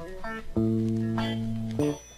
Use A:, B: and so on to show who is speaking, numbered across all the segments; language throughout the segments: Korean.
A: Música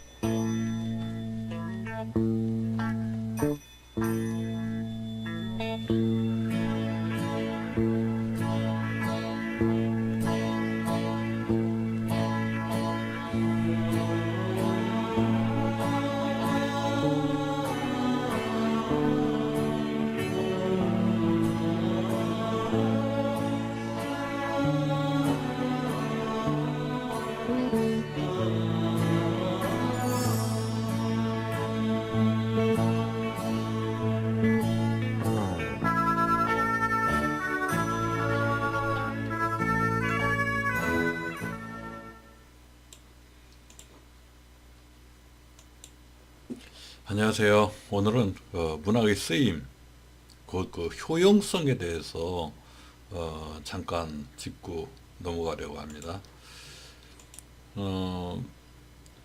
A: 안녕하세요. 오늘은 어, 문학의 쓰임, 그, 그 효용성에 대해서 어, 잠깐 짚고 넘어가려고 합니다. 어,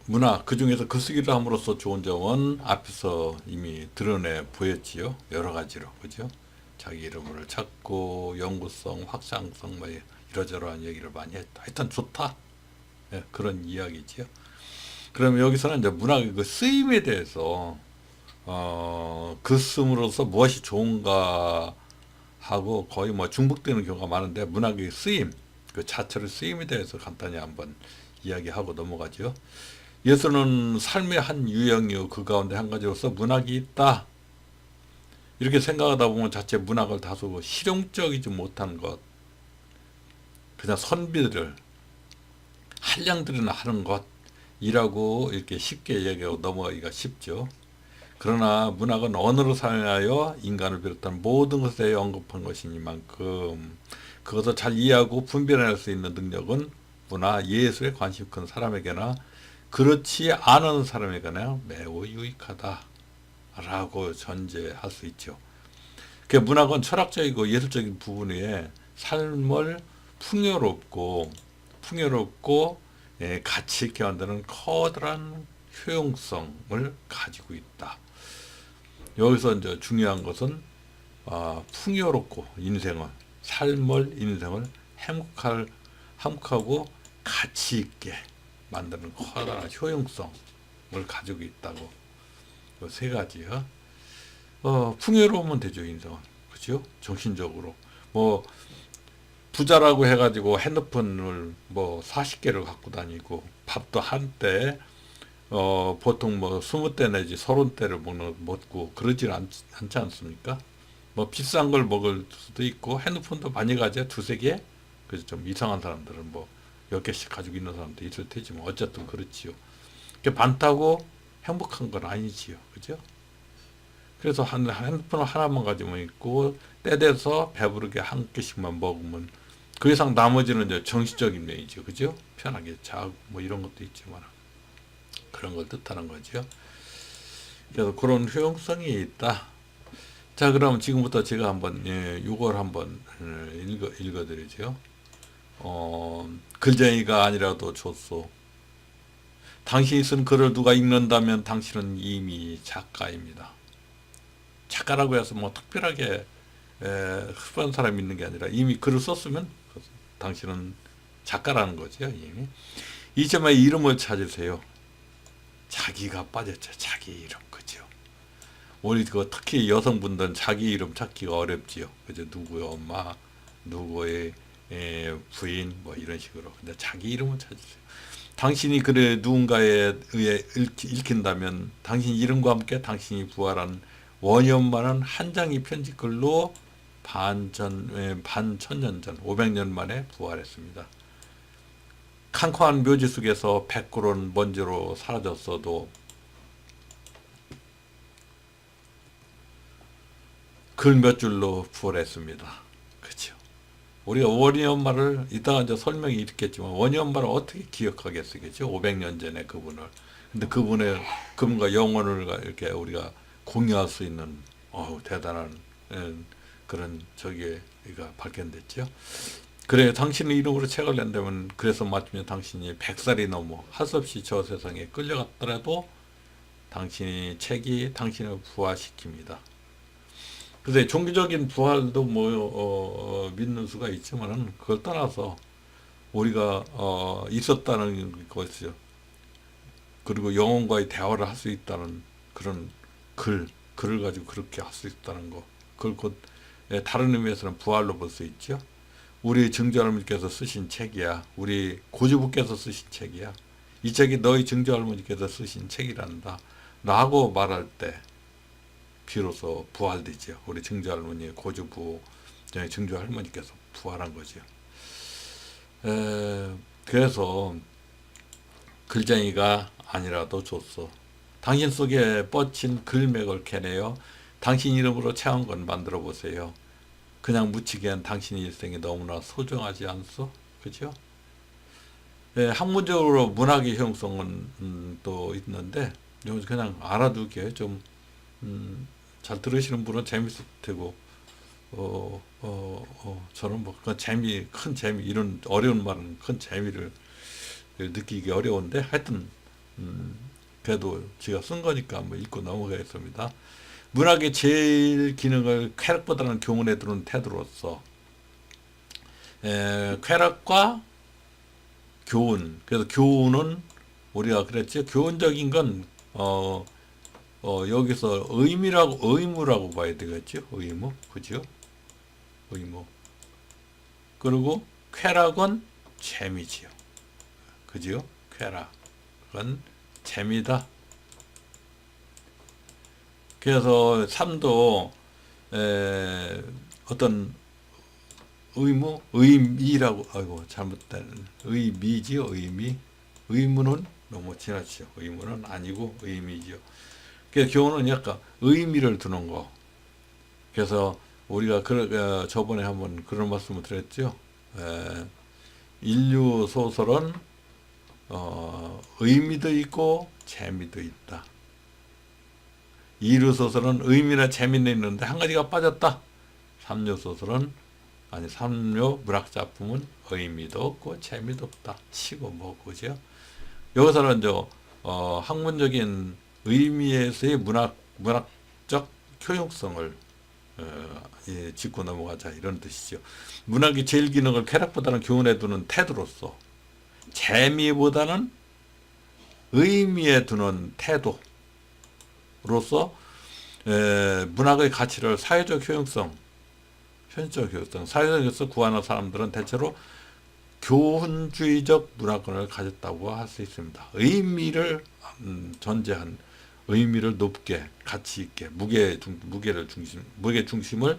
A: 문학 그 중에서 글쓰기를 함으로써 좋은 점은 앞에서 이미 드러내 보였지요. 여러 가지로 그죠? 자기 이름을 찾고 연구성, 확장성, 뭐 이러저러한 얘기를 많이 했다. 하여튼 좋다. 예, 그런 이야기지요. 그러면 여기서는 이제 문학의 그 쓰임에 대해서 어, 글 쓰므로써 무엇이 좋은가 하고 거의 뭐 중복되는 경우가 많은데 문학의 쓰임 그 자체의 쓰임에 대해서 간단히 한번 이야기하고 넘어가죠. 예수는 삶의 한 유형이요 그 가운데 한 가지로서 문학이 있다. 이렇게 생각하다 보면 자체 문학을 다소 실용적이지 못한 것, 그냥 선비들, 한량들이나 하는 것, 이라고 이렇게 쉽게 얘기하고 넘어가기가 쉽죠. 그러나 문학은 언어로 사용하여 인간을 비롯한 모든 것에 언급한 것이니만큼 그것을 잘 이해하고 분별할 수 있는 능력은 문화 예술에 관심 큰 사람에게나 그렇지 않은 사람에게나 매우 유익하다라고 전제할 수 있죠. 그 문학은 철학적이고 예술적인 부분에 삶을 풍요롭고 풍요롭고 예, 가치 있게 만드는 커다란 효용성을 가지고 있다. 여기서 이제 중요한 것은 아, 풍요롭고 인생을 삶을 인생을 행복할 행복하고 가치 있게 만드는 커다란 효용성을 가지고 있다고 그세 가지요. 어, 풍요로우면 되죠 인생은 그죠? 정신적으로 뭐 부자라고 해가지고 핸드폰을 뭐 40개를 갖고 다니고 밥도 한때 어 보통 뭐 20대 내지 30대를 먹는 먹고 그러질 않, 않지 않습니까? 뭐 비싼 걸 먹을 수도 있고 핸드폰도 많이 가져 두세 개 그래서 좀 이상한 사람들은 뭐 몇 개씩 가지고 있는 사람도 있을 테지만 어쨌든 그렇지요. 그게 많다고 행복한 건 아니지요. 그죠? 그래서 한 핸드폰 하나만 가지면 있고 때 돼서 배부르게 한 개씩만 먹으면 그 이상 나머지는 이제 정신적인 면이죠. 그죠? 편하게 자고 뭐 이런 것도 있지만 그런 걸 뜻하는 거죠. 그래서 그런 효용성이 있다. 자, 그럼 지금부터 제가 한번 예, 이걸 한번 예, 읽어 읽어 드리죠. 어, 글쟁이가 아니라도 좋소. 당신이 쓴 글을 누가 읽는다면 당신은 이미 작가입니다. 작가라고 해서 뭐 특별하게 에, 흡한 사람이 있는 게 아니라 이미 글을 썼으면 당신은 작가라는 거죠, 이미. 이 점에 이름을 찾으세요. 자기가 빠졌죠. 자기 이름. 그죠. 우리 그 특히 여성분들은 자기 이름 찾기가 어렵지요. 그죠. 누구의 엄마, 누구의 에, 부인, 뭐 이런 식으로. 근데 자기 이름을 찾으세요. 당신이 그래 누군가에 의해 읽힌 다면 당신 이름과 함께 당신이 부활한 원년만은 한 장의 편지글로 반전 반천년 전 500년 만에 부활했습니다. 캄캄한 묘지 속에서 백골은 먼지로 사라졌어도 글 몇 줄로 부활했습니다. 그렇죠. 우리가 원희 엄마를 이따가 이제 설명이 있겠지만 원희 엄마를 어떻게 기억하겠어겠죠? 500년 전에 그분을. 근데 그분의 그분과 영혼을 이렇게 우리가 공유할 수 있는 어우 대단한 그런 저기가 발견됐죠. 그래 당신의 이름으로 책을 낸다면 그래서 맞으면 당신이 100살이 넘어 없이 저 세상에 끌려갔더라도 당신이 책이 당신을 부활시킵니다. 그래서 종교적인 부활도 뭐 어, 어, 믿는 수가 있지만은 그걸 떠나서 우리가 어, 있었다는 것이죠. 그리고 영혼과의 대화를 할 수 있다는 그런 글, 글을 가지고 그렇게 할 수 있다는 거. 그걸 곧 예, 다른 의미에서는 부활로 볼 수 있죠. 우리 증조할머니께서 쓰신 책이야. 우리 고주부께서 쓰신 책이야. 이 책이 너희 증조할머니께서 쓰신 책이란다. 라고 말할 때 비로소 부활되죠. 우리 증조할머니의 고주부, 증조할머니께서 부활한 거죠. 에, 그래서 글쟁이가 아니라도 좋소. 당신 속에 뻗친 글맥을 캐내어 당신 이름으로 체험권 만들어 보세요. 그냥 묻히기엔 당신 일생이 너무나 소중하지 않소? 그죠? 예, 학문적으로 문학의 효용성은 음, 또 있는데 그냥 알아두기에 좀 음, 잘 들으시는 분은 재밌을 테고 어, 어, 어, 저는 뭐, 그 재미, 큰 재미, 이런 어려운 말은 큰 재미를 느끼기 어려운데, 하여튼, 음, 그래도 제가 쓴 거니까 뭐 읽고 넘어가겠습니다. 문학의 제일 기능을 쾌락보다는 교훈에 두는 태도로서, 에, 쾌락과 교훈, 그래서 교훈은 우리가 그랬죠. 교훈적인 건, 어, 어, 여기서 의미라고, 의무라고 봐야 되겠죠. 의무. 그죠? 의무. 그리고 쾌락은 재미지요. 그지요? 쾌락은 재미다. 그래서 삶도 에, 어떤 의무, 의미라고 아이고 잘못된 의미지요, 의미. 의무는 너무 지나치죠. 의무는 아니고 의미지요. 그래서 교훈은 약간 의미를 두는 거. 그래서 우리가 그, 어, 저번에 한번 그런 말씀을 드렸죠. 에, 인류 소설은 어, 의미도 있고 재미도 있다. 이류 소설은 의미나 재미는 있는데 한 가지가 빠졌다. 삼류 소설은 아니 삼류 문학 작품은 의미도 없고 재미도 없다. 치고 뭐 그죠? 여기서는 저 어, 학문적인 의미에서의 문학 문학적 효용성을 어, 예, 짚고 넘어가자 이런 뜻이죠. 문학의 제일 기능을 쾌락보다는 교훈에 두는 태도로서 재미보다는 의미에 두는 태도 로서 에, 문학의 가치를 사회적 효용성, 현실적 효용성, 사회적 효용성 구하는 사람들은 대체로 교훈주의적 문화권을 가졌다고 할 수 있습니다. 의미를 음, 전제한 의미를 높게 가치 있게 무게 중, 무게를 중심 무게 중심을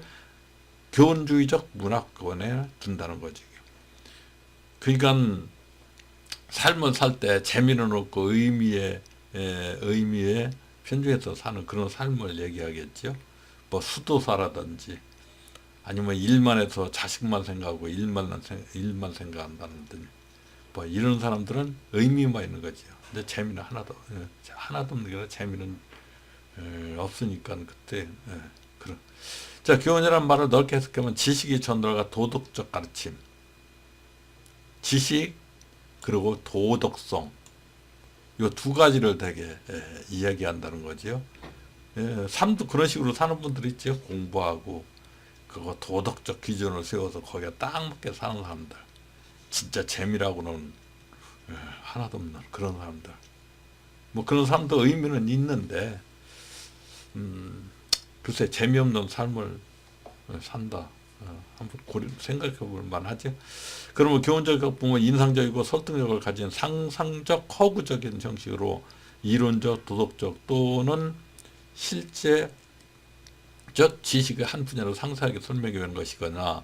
A: 교훈주의적 문화권에 둔다는 거죠. 그러니까 삶을 살 때 재미는 없고 의미에 에, 의미에 편중해서 사는 그런 삶을 얘기하겠죠. 뭐 수도사라든지 아니면 일만 해서 자식만 생각하고 일만 생- 일만 생각한다든지 뭐 이런 사람들은 의미만 있는 거죠. 근데 재미는 하나도 예, 하나도 없는 게 재미는 에, 없으니까 그때 예, 그런 자 교훈이란 말을 넓게 해석하면 지식의 전달과 도덕적 가르침 지식 그리고 도덕성 이 두 가지를 되게 에, 이야기한다는 거죠. 예, 삶도 그런 식으로 사는 분들 있죠. 공부하고 그거 도덕적 기준을 세워서 거기에 딱 맞게 사는 사람들 진짜 재미라고는 예, 하나도 없는 그런 사람들 뭐 그런 사람도 의미는 있는데 음, 글쎄 재미없는 삶을 산다 어, 한번 고려 생각해 볼 만하죠. 그러면 교훈적 보면 인상적이고 설득력을 가진 상상적 허구적인 형식으로 이론적 도덕적 또는 실제 적 지식의 한 분야로 상세하게 설명해 온 것이거나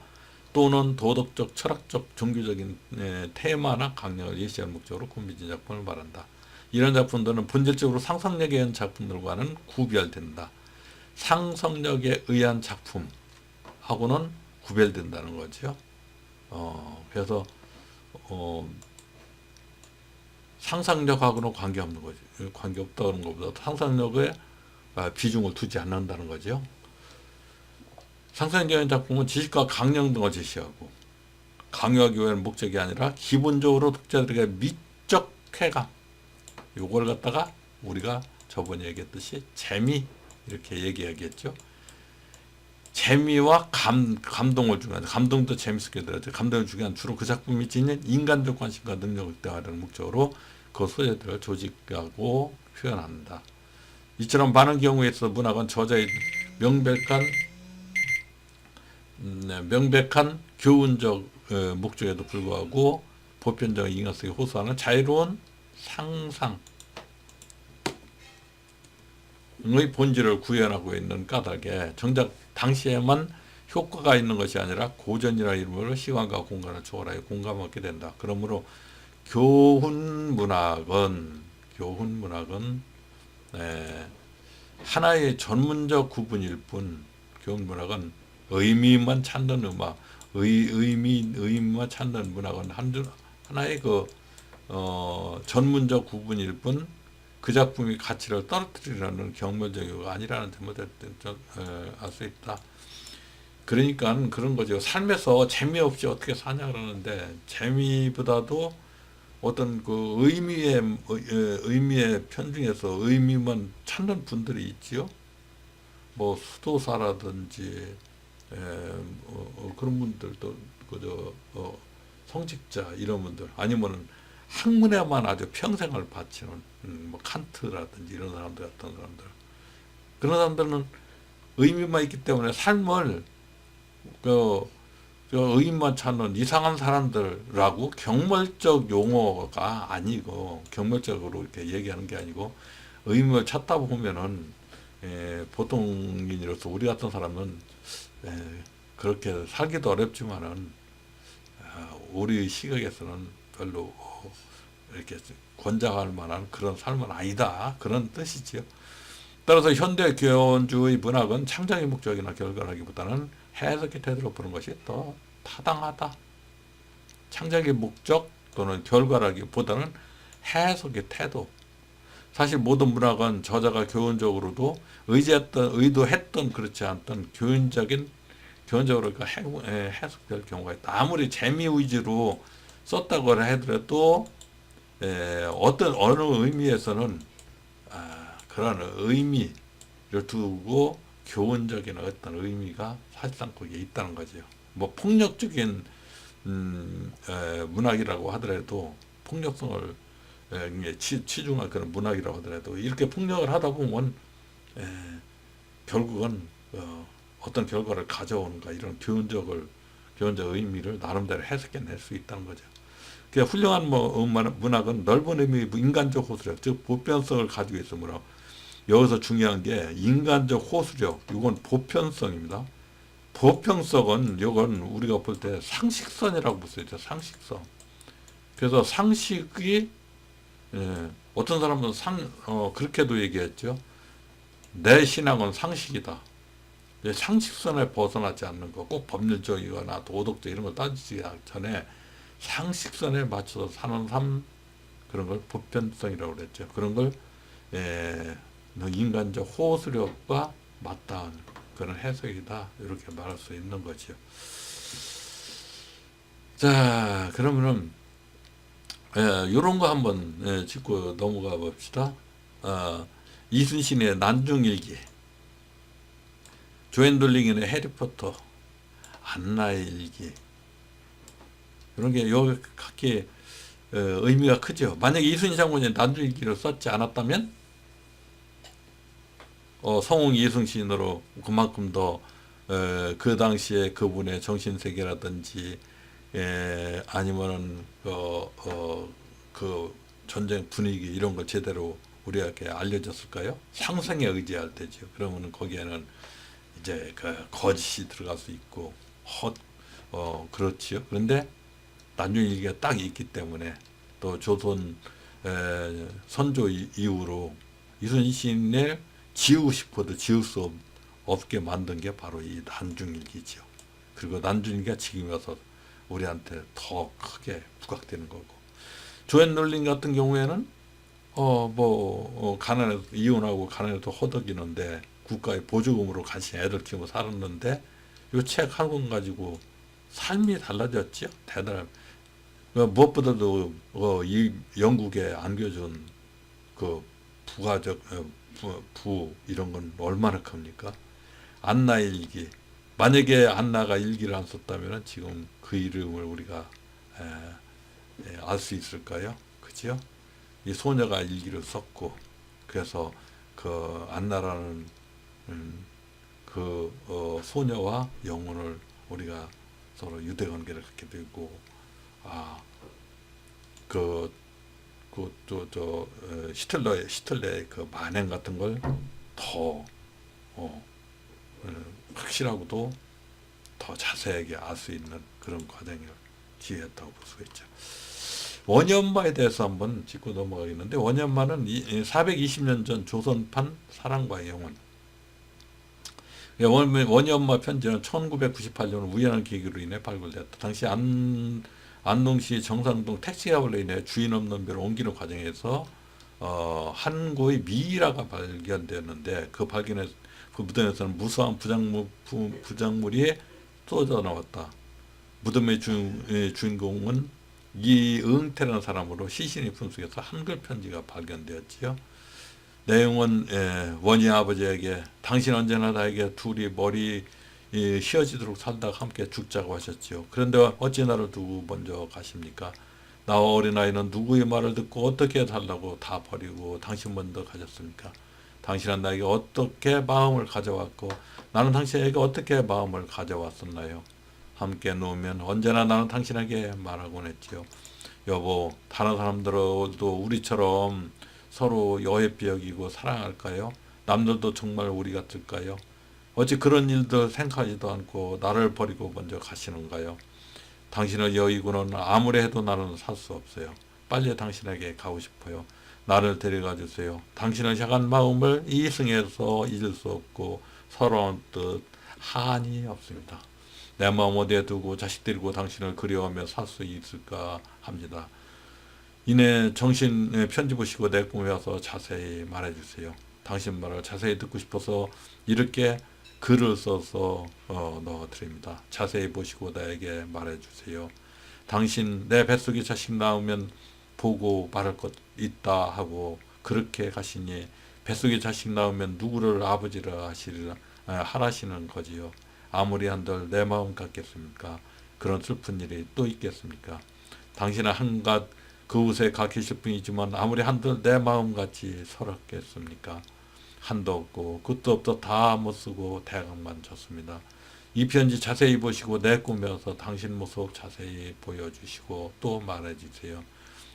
A: 또는 도덕적, 철학적, 종교적인 에, 테마나 강령을 예시할 목적으로 꾸며진 작품을 말한다. 이런 작품들은 본질적으로 상상력에 의한 작품들과는 구별된다. 상상력에 의한 작품하고는 구별된다는 거죠. 어, 그래서 어, 상상력하고는 관계없는 거죠. 관계없다는 것보다 상상력에 아, 비중을 두지 않는다는 거죠. 상상적인 작품은 지식과 강령 등을 제시하고 강요하기 위한 목적이 아니라 기본적으로 독자들에게 미적 쾌감 요걸 갖다가 우리가 저번에 얘기했듯이 재미 이렇게 얘기하겠죠. 재미와 감, 감동을 중요한 감동도 재밌게 들어야죠. 감동을 중요한 주로 그 작품이 지닌 인간적 관심과 능력을 대화하는 목적으로 그 소재들을 조직하고 표현한다. 이처럼 많은 경우에 있어 문학은 저자의 명백한 음, 네, 명백한 교훈적 어, 목적에도 불구하고 보편적 인간성에 호소하는 자유로운 상상 의 본질을 구현하고 있는 까닭에 정작 당시에만 효과가 있는 것이 아니라 고전이라 이름으로 시간과 공간을 초월하여 공감하게 된다. 그러므로 교훈 문학은 교훈 문학은 에, 하나의 전문적 구분일 뿐 교훈 문학은 의미만 찾는 음악, 의, 의미 의미만 찾는 문학은 한 하나의 그 어, 전문적 구분일 뿐 그 작품이 가치를 떨어뜨리려는 경멸적 이유가 아니라는 점을 알수 있다. 그러니까 그런 거죠. 삶에서 재미없이 어떻게 사냐 그러는데 재미보다도 어떤 그 의미의 의- 의미의 편중에서 의미만 찾는 분들이 있지요. 뭐 수도사라든지 에, 어, 어, 그런 분들도 그저 어, 성직자 이런 분들 아니면은 학문에만 아주 평생을 바치는 음, 뭐 칸트라든지 이런 사람들 같은 사람들. 그런 사람들은 의미만 있기 때문에 삶을 그, 그 의미만 찾는 이상한 사람들라고 경멸적 용어가 아니고 경멸적으로 이렇게 얘기하는 게 아니고 의미를 찾다 보면은 에, 보통인으로서 우리 같은 사람은 에, 그렇게 살기도 어렵지만은 아, 우리 시각에서는 별로 어, 이렇게 권장할 만한 그런 삶은 아니다 그런 뜻이지요. 따라서 현대 교원주의 문학은 창작의 목적이나 결과라기보다는 해석의 태도로 보는 것이 더 타당하다. 창작의 목적 또는 결과라기보다는 해석의 태도. 사실 모든 문학은 저자가 교훈적으로도 의지했던 의도했던 그렇지 않던 교훈적인 교훈적으로 그 해- 에, 해석될 경우가 있다. 아무리 재미 위주로 썼다고 하더라도 에, 어떤 어느 의미에서는 아, 그런 의미를 두고 교훈적인 어떤 의미가 사실상 거기에 있다는 거죠. 뭐 폭력적인 음, 에, 문학이라고 하더라도 폭력성을 에, 치, 치중한 그런 문학이라고 하더라도 이렇게 폭력을 하다 보면 에, 결국은 어, 어떤 결과를 가져오는가 이런 교훈적을 교훈적 의미를 나름대로 해석해낼 수 있다는 거죠. 그 훌륭한 뭐 음악- 문학은 넓은 의미의 인간적 호소력, 즉 보편성을 가지고 있으므로 여기서 중요한 게 인간적 호소력, 이건 보편성입니다. 보편성은 이건 우리가 볼 때 상식선이라고 볼 수 있죠. 상식선. 그래서 상식이 예, 어떤 사람은 상 어, 그렇게도 얘기했죠. 내 신앙은 상식이다. 예, 상식선에 벗어나지 않는 거, 꼭 법률적이거나 도덕적 이런 걸 따지지 전에 상식선에 맞춰서 사는 삶 그런 걸 보편성이라고 그랬죠. 그런 걸 에, 인간적 호소력과 맞닿은 그런 해석이다 이렇게 말할 수 있는 거죠. 자 그러면은 이런 거 한번 예, 짚고 넘어가 봅시다. 어, 이순신의 난중일기, 조앤돌링의 해리포터, 안나의 일기 이런 게 요 각기 어, 의미가 크죠. 만약에 이순신 장군이 난중일기를 썼지 않았다면 어, 성웅 이순신으로 그만큼 더 어, 그 당시에 그분의 정신 세계라든지 에, 아니면은 어, 어, 그 전쟁 분위기 이런 거 제대로 우리에게 알려졌을까요? 상상에 의지할 때죠. 그러면은 거기에는 이제 그 거짓이 들어갈 수 있고 헛, 어, 그렇지요. 그런데 난중 일기가 딱 있기 때문에 또 조선 에, 선조 이- 이후로 이순신을 지우고 싶어도 지울 수 없, 없게 만든 게 바로 이 난중일기죠. 그리고 난중일기가 지금 와서 우리한테 더 크게 부각되는 거고 조앤 롤링 같은 경우에는 어뭐 어, 가난해서 이혼하고 가난해서 허덕이는데 국가의 보조금으로 간신히 애들 키우고 살았는데 이 책 한 권 가지고 삶이 달라졌죠. 대단한 그 무엇보다도 어, 이 영국에 안겨준 그 부가적 어, 부, 부 이런 건 얼마나 큽니까? 안나 일기 만약에 안나가 일기를 안 썼다면 지금 그 이름을 우리가 알 수 있을까요? 그죠? 이 소녀가 일기를 썼고 그래서 그 안나라는 음, 그 어, 소녀와 영혼을 우리가 서로 유대 관계를 갖게 되고 아그 그또저 히틀러의 히틀러의 그 만행 같은 걸더 어, 어, 확실하고도 더 자세하게 알 수 있는 그런 과정을 기회했다고 볼 수가 있죠. 원현마에 대해서 한번 짚고 넘어가겠는데 원현마는 420년 전 조선판 사랑과의 영혼 예, 원- 원현마 편지는 1998년 우연한 계기로 인해 발굴되었다. 당시 안, 안동시 정상동 인해 주인 없는 배를 옮기는 과정에서 어, 한 구의 미이라가 발견되었는데 그 발견에 그 무덤에서는 무수한 부작물, 부, 부작물이 쏟아 나왔다. 무덤의 주, 예, 주인 공은 이응태라는 사람으로 시신의 품속에서 한글 편지가 발견되었지요. 내용은 예, 원희 아버지에게 당신 언제나 나에게 둘이 머리 이, 휘어지도록 살다가 함께 죽자고 하셨지요. 그런데 어찌 나를 두고 먼저 가십니까? 나와 어린아이는 누구의 말을 듣고 어떻게 살라고 다 버리고 당신 먼저 가셨습니까? 당신은 나에게 어떻게 마음을 가져왔고 나는 당신에게 어떻게 마음을 가져왔었나요? 함께 누우면 언제나 나는 당신에게 말하곤 했지요. 여보, 다른 사람들도 우리처럼 서로 여기고 사랑할까요? 남들도 정말 우리 같을까요? 어찌 그런 일들 생각하지도 않고 나를 버리고 먼저 가시는가요? 당신을 여의고는 아무리 해도 나는 살 수 없어요. 빨리 당신에게 가고 싶어요. 나를 데려가 주세요. 당신을 향한 마음을 이승에서 잊을 수 없고 서러운 뜻 한이 없습니다. 내 마음 어디에 두고 자식들이고 당신을 그리워하며 살 수 있을까 합니다. 이내 정신 편지 보시고 내 꿈에 와서 자세히 말해주세요. 당신 말을 자세히 듣고 싶어서 이렇게 글을 써서 어, 넣어드립니다. 자세히 보시고 나에게 말해주세요. 당신 내 뱃속에 자식 낳으면 보고 말할 것 있다 하고 그렇게 가시니 뱃속에 자식 낳으면 누구를 아버지라 하시라 아, 하라시는 거지요. 아무리 한들 내 마음 같겠습니까? 그런 슬픈 일이 또 있겠습니까? 당신은 한갓 그곳에 가 계실 뿐이지만 아무리 한들 내 마음같이 서럽겠습니까? 한도 없고 끝도 없어 다 못 쓰고 대강만 쳤습니다. 이 편지 자세히 보시고 내 꿈에서 당신 모습 자세히 보여주시고 또 말해주세요.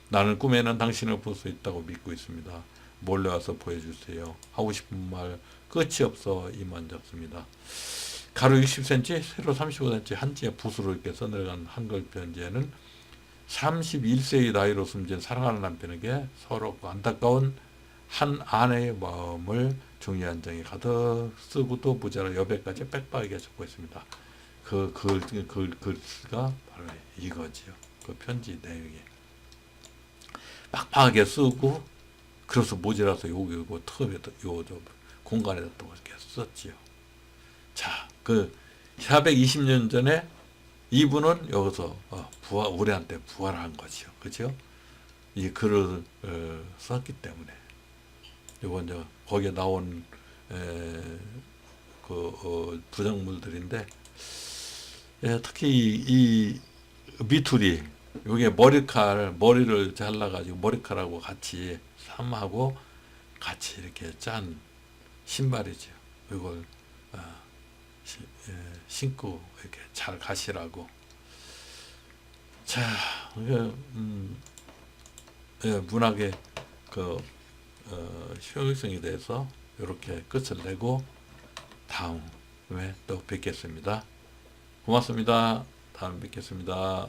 A: 나는 꿈에는 당신을 볼 수 있다고 믿고 있습니다. 몰래 와서 보여주세요. 하고 싶은 말 끝이 없어 이만 적습니다. 가로 60cm, 세로 35cm 한지에 붓으로 이렇게 써내려간 한글 편지에는 31세의 나이로 숨진 사랑하는 남편에게 서럽고 안타까운 한 아내의 마음을 종이 한 장에 가득 쓰고 또 모자라 여백까지 빽빽하게 적고 있습니다. 그 글, 글, 글가 바로 이거지요. 그 편지 내용이. 빡빡하게 쓰고, 그래서 모자라서 요거, 요거, 턱에, 요, 저, 공간에다 또 이렇게 썼지요. 자, 그, 420년 전에 이분은 여기서 어, 부활, 우리한테 부활한 거죠. 그죠? 이 글을 어, 썼기 때문에. 이건 저 거기에 나온 에, 그 어, 부정물들인데 예, 특히 이, 이 미투리 요게 머리칼 머리를 잘라가지고 머리칼하고 같이 삼하고 같이 이렇게 짠 신발이죠. 이걸 어, 시, 예, 신고 이렇게 잘 가시라고. 자, 음, 예, 문학의 그 어, 효율성에 대해서 이렇게 끝을 내고 다음에 또 뵙겠습니다. 고맙습니다. 다음에 뵙겠습니다.